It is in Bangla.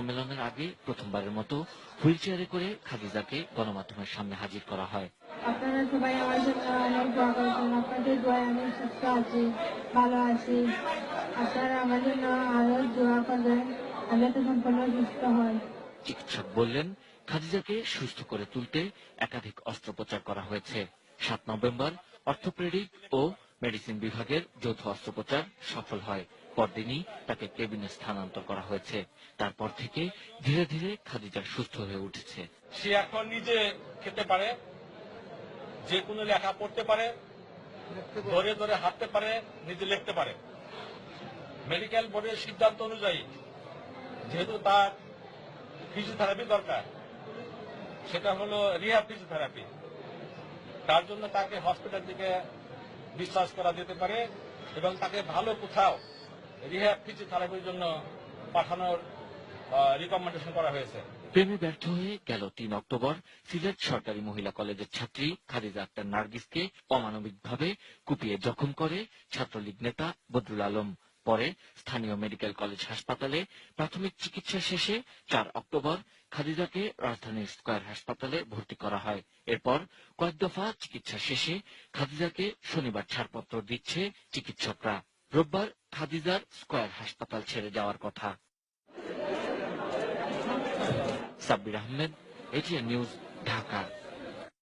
সম্মেলনের আগে প্রথমবারের মতো হুইল চেয়ারে করে খাদিজাকে গণমাধ্যমের সামনে হাজির করা হয়। আপনারা সবাই আমার জন্য অনেক দোয়া আপনাদের দোয়ায় আমি সুস্থ আছি ভালো আছি। আপনারা আমার জন্য আরও দোয়া করবেন আমি যাতে সম্পূর্ণ সুস্থ হই চিকিৎসক বললেন খাদিজাকে সুস্থ করে তুলতে একাধিক অস্ত্রোপচার করা হয়েছে। সাত নভেম্বর অর্থোপেডিক ও মেডিসিন বিভাগের যৌথ অস্ত্রোপচার সফল হয়। পরদিনই তাকে কেবিনে স্থানান্তর করা হয়েছে। তারপর থেকে ধীরে ধীরে খাদিজা সুস্থ হয়ে উঠেছে। সে এখন নিজে খেতে পারে, যে কোনো লেখা পড়তে পারে, ধরে ধরে হাঁটতে পারে, নিজে লিখতে পারে। মেডিকেল বোর্ডের সিদ্ধান্ত অনুযায়ী, যেহেতু তার ফিজিওথেরাপি দরকার, সেটা হলো রিহ্যাব ফিজিওথেরাপি। তার জন্য তাকে হসপিটাল থেকে বিশ্বাস করা যেতে পারে এবং তাকে ভালো কোথাও রিহ্যাব ফিজিওথেরাপির জন্য পাঠানোর রিকমেন্ডেশন করা হয়েছে। প্রেমে ব্যর্থ হয়ে গেল তিন অক্টোবর। সিলেট সরকারি মহিলা কলেজের ছাত্রী খাদিজা আক্তার নার্গিসকে অমানবিকভাবে কুপিয়ে জখম করে ছাত্রলীগ নেতা বদরুল আলম। পরে স্থানীয় মেডিকেল কলেজ হাসপাতালে প্রাথমিক চিকিৎসা শেষে চার অক্টোবর খাদিজাকে রাজধানীর স্কয়ার হাসপাতালে ভর্তি করা হয়। এরপর কয়েক দফা চিকিৎসা শেষে খাদিজাকে শনিবার ছাড়পত্র দিচ্ছে চিকিৎসকরা। রোববার খাদিজার স্কয়ার হাসপাতাল ছেড়ে যাওয়ার কথা। Sabbir Ahmed, ATN news, Dhaka.